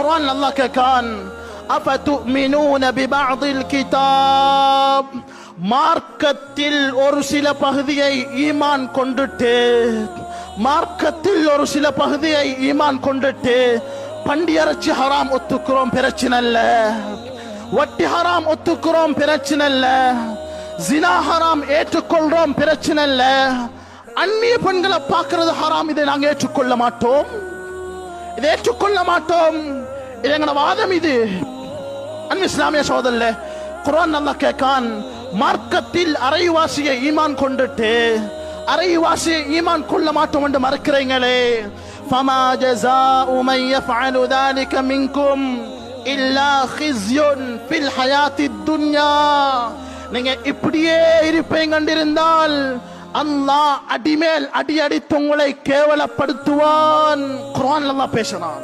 குர்ஆன் அல்லாஹ் கேட்கான் அஃபதுமினூன பிபஅதில் கிதாப் மார்க்கத்தில் ஒரு சில பகுதியை ஈமான் கொண்டுட்டு மார்க்கத்தில் ஒரு சில பகுதியை ஈமான் கொண்டுட்டு பண்டி அரைச்சி ஹராம் ஒத்துக்கிறோம் பிரச்சனை இல்ல. வட்டி ஹராம் ஒத்துக்கிறோம் பிரச்சனை இல்ல. ஜினா ஹராம் ஏற்றுக்கொள்றோம் பிரச்சனை இல்ல. அந்நிய பெண்களை பார்க்கறது ஹராம் இதை நாங்கள் ஏற்றுக்கொள்ள மாட்டோம். இதை ஏற்றுக்கொள்ள மாட்டோம் இது எங்களோட வாதம் இது அன்பு இஸ்லாமிய சோதல்ல குர்ஆன் நல்லா கேட்கான் மார்க்கத்தில் அரைவாசியை ஈமான் கொண்டுட்டு அரைவாசியை ஈமான் கொள்ள மாட்டோம் என்று மறுக்கிறீங்களே فما جزاء من يفعل ذلك منكم إلا خزي في الحياة الدنيا நீங்க இப்படியே இருப்பேன் கண்டிருந்தால் அல்லாஹ் அடிமேல் அடி அடித்து உங்களை கேவலப்படுத்துவான். குர்ஆன் அல்லாஹ் பேசினான்